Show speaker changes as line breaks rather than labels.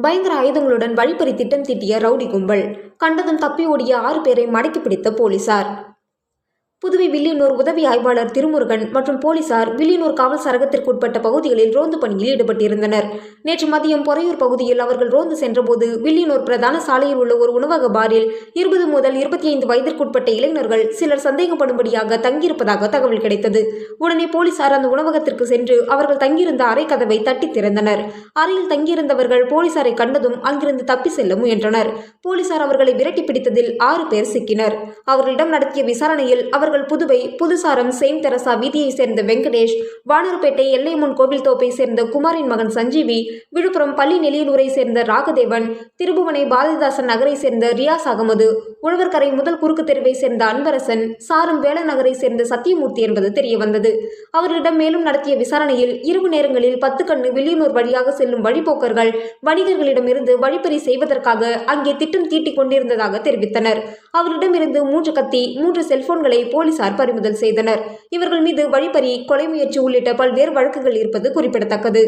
பயங்கர ஆயுதங்களுடன் வழிப்பறி திட்டம் தீட்டிய ரவுடி கும்பல் கண்டதும் தப்பி ஓடிய ஆறு பேரை மடக்கி பிடித்த போலீசார். புதுவை வில்லியனூர் உதவி ஆய்வாளர் திருமுருகன் மற்றும் போலீசார் வில்லியனூர் காவல் சரகத்திற்குட்பட்ட பகுதிகளில் ரோந்து பணியில் ஈடுபட்டிருந்தனர். நேற்று மதியம் பொறையூர் பகுதியில் அவர்கள் ரோந்து சென்றபோது வில்லியனூர் பிரதான சாலையில் உள்ள ஒரு உணவக பாரில் இருபது முதல் இருபத்தி ஐந்து வயதிற்குட்பட்ட இளைஞர்கள் சிலர் சந்தேகப்படும்படியாக தங்கியிருப்பதாக தகவல் கிடைத்தது. உடனே போலீசார் அந்த உணவகத்திற்கு சென்று அவர்கள் தங்கியிருந்த அறை கதவை தட்டி திறந்தனர். அறையில் தங்கியிருந்தவர்கள் போலீசாரை கண்டதும் அங்கிருந்து தப்பி செல்ல முயன்றனர். போலீசார் அவர்களை விரட்டி பிடித்ததில் ஆறு பேர் சிக்கினர். அவர்களிடம் நடத்திய விசாரணையில் அவர்கள் புதுவை புதுசாரம் செயின்ட் தெரசா வீதியைச் சேர்ந்த வெங்கடேஷ் வானூர்பேட்டை எல்லைமுன் கோவில் தோப்பை சேர்ந்த குமாரின் மகன் சஞ்சீவி விழுப்புரம் பள்ளி நெல்லியனூரை சேர்ந்த ராகதேவன் திருபுவனை பாரதிதாசன் நகரை சேர்ந்த ரியாஸ் அகமது உழவர்கரை முதல் குறுக்கு தெருவை சேர்ந்த அன்பரசன் சாரம் வேளநகரை சேர்ந்த சத்தியமூர்த்தி என்பது தெரியவந்தது. அவர்களிடம் மேலும் நடத்திய விசாரணையில் இரவு நேரங்களில் பத்து கண்ணு வில்லியனூர் வழியாக செல்லும் வழிபோக்கர்கள் வணிகர்களிடமிருந்து வழிப்பறி செய்வதற்காக அங்கே திட்டம் தீட்டிக் கொண்டிருந்ததாக தெரிவித்தனர். அவரிடமிருந்து மூன்று கத்தி மூன்று செல்போன்களை போலீசார் பறிமுதல் செய்தனர். இவர்கள் மீது வழிப்பறி கொலை முயற்சி உள்ளிட்ட பல்வேறு வழக்குகள் இருப்பது குறிப்பிடத்தக்கது.